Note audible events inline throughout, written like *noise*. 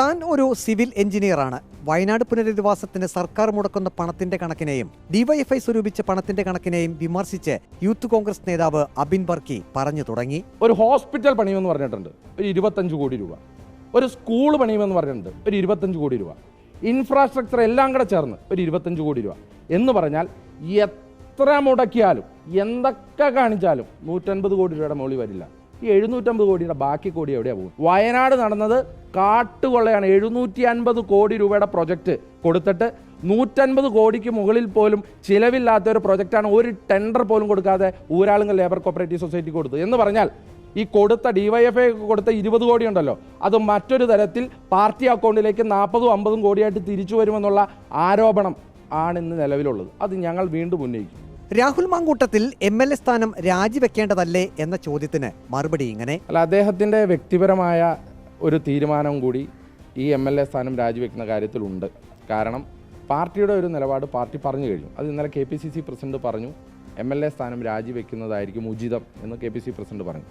താൻ ഒരു സിവിൽ എഞ്ചിനീയറാണ്. വയനാട് പുനരധിവാസത്തിന് സർക്കാർ മുടക്കുന്ന പണത്തിന്റെ കണക്കിനെയും ഡിവൈഎഫ്ഐ സ്വരൂപിച്ച പണത്തിന്റെ കണക്കിനെയും വിമർശിച്ച് യൂത്ത് കോൺഗ്രസ് നേതാവ് അബിൻ ബർക്കി പറഞ്ഞു തുടങ്ങി. ഒരു ഹോസ്പിറ്റൽ പണിയുമെന്ന് പറഞ്ഞിട്ടുണ്ട്. ഒരു ഇരുപത്തഞ്ച് കോടി രൂപ. ഒരു സ്കൂൾ പണിയുമെന്ന് പറഞ്ഞിട്ടുണ്ട്. ഒരു ഇരുപത്തഞ്ച് കോടി രൂപ. ഇൻഫ്രാസ്ട്രക്ചർ എല്ലാം കൂടെ ചേർന്ന് ഒരു ഇരുപത്തഞ്ച് കോടി രൂപ. എന്ന് പറഞ്ഞാൽ എത്ര മുടക്കിയാലും എന്തൊക്കെ കാണിച്ചാലും നൂറ്റൻപത് കോടി രൂപയുടെ മുകളിൽ വരില്ല. ഈ എഴുന്നൂറ്റമ്പത് കോടിയുടെ ബാക്കി കോടി എവിടെയാണ് പോകും വയനാട് നടന്നത് കാട്ടുകൊള്ളയാണ്. എഴുന്നൂറ്റി അൻപത് കോടി രൂപയുടെ പ്രൊജക്റ്റ് കൊടുത്തിട്ട് നൂറ്റൻപത് കോടിക്ക് മുകളിൽ പോലും ചിലവില്ലാത്ത ഒരു പ്രൊജക്റ്റാണ് ഒരു ടെൻഡർ പോലും കൊടുക്കാതെ ഊരാളുങ്കൽ ലേബർ കോപ്പറേറ്റീവ് സൊസൈറ്റി കൊടുത്തു എന്ന് പറഞ്ഞാൽ ഈ കൊടുത്ത ഡിവൈഎഫ്ഐ കൊടുത്ത ഇരുപത് കോടി ഉണ്ടല്ലോ. അത് മറ്റൊരു തരത്തിൽ പാർട്ടി അക്കൗണ്ടിലേക്ക് നാൽപ്പതും അമ്പതും കോടിയായിട്ട് തിരിച്ചു വരുമെന്നുള്ള ആരോപണം ആണ് ഇന്ന് നിലവിലുള്ളത്. അത് ഞങ്ങൾ വീണ്ടും ഉന്നയിക്കും. Rahul Mamkootathil M L A സ്ഥാനം രാജിവെക്കേണ്ടതല്ലേ എന്ന ചോദ്യത്തിന് മറുപടി ഇങ്ങനെ. അല്ല അദ്ദേഹത്തിന്റെ വ്യക്തിപരമായ ഒരു തീരുമാനം കൂടി ഈ എം എൽ എ സ്ഥാനം രാജിവെക്കുന്ന കാര്യത്തിലുണ്ട് കാരണം പാർട്ടിയുടെ ഒരു നിലപാട് പാർട്ടി പറഞ്ഞു കഴിഞ്ഞു. അത് ഇന്നലെ K P C C president പറഞ്ഞു എം എൽ എ സ്ഥാനം രാജിവെക്കുന്നതായിരിക്കും ഉചിതം എന്ന് കെ പി സി പ്രസിഡന്റ് പറഞ്ഞു.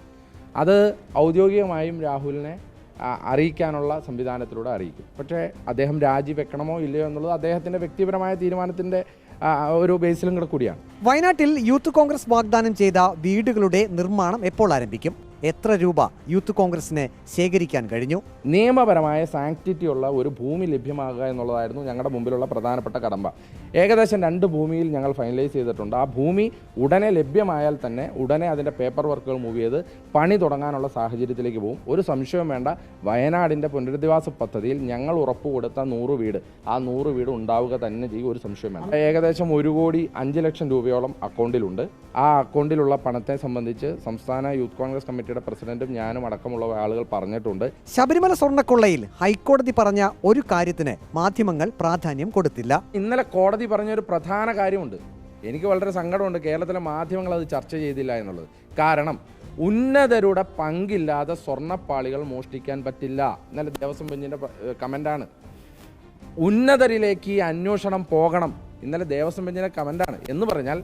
അത് ഔദ്യോഗികമായും രാഹുലിനെ അറിയിക്കാനുള്ള സംവിധാനത്തിലൂടെ അറിയിക്കും. പക്ഷേ അദ്ദേഹം രാജിവെക്കണമോ ഇല്ലയോ എന്നുള്ളത് അദ്ദേഹത്തിന്റെ വ്യക്തിപരമായ തീരുമാനത്തിന്റെ ഒരു ബേസിലും കൂടെ കൂടിയാണ്. വയനാട്ടിൽ യൂത്ത് കോൺഗ്രസ് വാഗ്ദാനം ചെയ്ത വീടുകളുടെ നിർമ്മാണം എപ്പോൾ ആരംഭിക്കും? എത്ര രൂപ യൂത്ത് കോൺഗ്രസിന് ശേഖരിക്കാൻ കഴിഞ്ഞു? നിയമപരമായ സാങ്ക്ടിറ്റി ഉള്ള ഒരു ഭൂമി ലഭ്യമാകുക എന്നുള്ളതായിരുന്നു ഞങ്ങളുടെ മുമ്പിലുള്ള പ്രധാനപ്പെട്ട കടമ്പ. ഏകദേശം രണ്ട് ഭൂമിയിൽ ഞങ്ങൾ ഫൈനലൈസ് ചെയ്തിട്ടുണ്ട്. ആ ഭൂമി ഉടനെ ലഭ്യമായാൽ തന്നെ ഉടനെ അതിന്റെ പേപ്പർ വർക്കുകൾ മൂവ് ചെയ്ത് പണി തുടങ്ങാനുള്ള സാഹചര്യത്തിലേക്ക് പോകും. ഒരു സംശയവും വേണ്ട വയനാടിന്റെ പുനരധിവാസ പദ്ധതിയിൽ ഞങ്ങൾ ഉറപ്പ് കൊടുത്ത നൂറ് വീട്. ആ നൂറ് വീട് ഉണ്ടാവുക തന്നെ ചെയ്യും ഒരു സംശയം വേണ്ട. ഏകദേശം ഒരു കോടി അഞ്ച് ലക്ഷം രൂപയോളം അക്കൗണ്ടിലുണ്ട് ആ അക്കൗണ്ടിലുള്ള പണത്തെ സംബന്ധിച്ച് സംസ്ഥാന യൂത്ത് കോൺഗ്രസ് കമ്മിറ്റിയുടെ പ്രസിഡന്റും ഞാനും അടക്കമുള്ള ആളുകൾ പറഞ്ഞിട്ടുണ്ട്. ശബരിമല സ്വർണക്കൊള്ളയിൽ ഹൈക്കോടതി പറഞ്ഞ ഒരു കാര്യത്തിന് മാധ്യമങ്ങൾ പ്രാധാന്യം കൊടുത്തില്ല. ഇന്നലെ കോടതി പറഞ്ഞ ഒരു പ്രധാന കാര്യമുണ്ട്. എനിക്ക് വളരെ സങ്കടമുണ്ട് കേരളത്തിലെ മാധ്യമങ്ങൾ അത് ചർച്ച ചെയ്തില്ല എന്നുള്ളത്. കാരണം ഉന്നതരുടെ പങ്കില്ലാതെ സ്വർണപ്പാളികൾ മോഷ്ടിക്കാൻ പറ്റില്ല. ഇന്നലെ ദേവസ്വം ബെഞ്ചിന്റെ കമന്റാണ് ഉന്നതരിലേക്ക് അന്വേഷണം പോകണം. ഇന്നലെ ദേവസ്വം ബെഞ്ചിന്റെ കമന്റാണ് എന്ന് പറഞ്ഞാൽ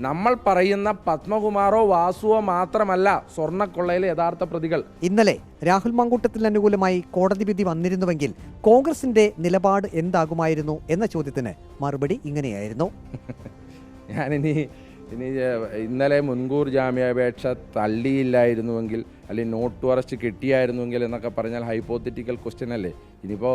നമ്മൾ പറയുന്ന പത്മകുമാറോ വാസുവോ മാത്രമല്ല സ്വർണക്കൊള്ളയിലെ യഥാർത്ഥ പ്രതികൾ. ഇന്നലെ രാഹുൽ മാങ്കൂട്ടത്തിന് അനുകൂലമായി കോടതി വിധി വന്നിരുന്നുവെങ്കിൽ കോൺഗ്രസിന്റെ നിലപാട് എന്താകുമായിരുന്നു എന്ന ചോദ്യത്തിന് മറുപടി ഇങ്ങനെയായിരുന്നു. *laughs* ഞാനിനി ഇനി ഇന്നലെ മുൻകൂർ ജാമ്യാപേക്ഷ തള്ളിയില്ലായിരുന്നുവെങ്കിൽ അല്ലെങ്കിൽ നോട്ട് അറസ്റ്റ് കിട്ടിയായിരുന്നുവെങ്കിൽ എന്നൊക്കെ പറഞ്ഞാൽ ഹൈപ്പോത്തറ്റിക്കൽ ക്വസ്റ്റ്യൻ അല്ലേ? ഇനിയിപ്പോൾ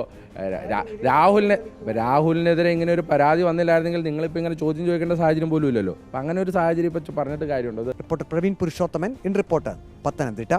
രാഹുലിനെ രാഹുലിനെതിരെ ഇങ്ങനെ ഒരു പരാതി വന്നില്ലായിരുന്നെങ്കിൽ നിങ്ങളിപ്പോൾ ഇങ്ങനെ ചോദ്യം ചോദിക്കേണ്ട സാഹചര്യം പോലും ഇല്ലല്ലോ. അപ്പം അങ്ങനെ ഒരു സാഹചര്യം ഇപ്പോൾ പറഞ്ഞിട്ട് കാര്യമുണ്ട്? Reporter Praveen Purushothaman in reporter Pathanamthitta.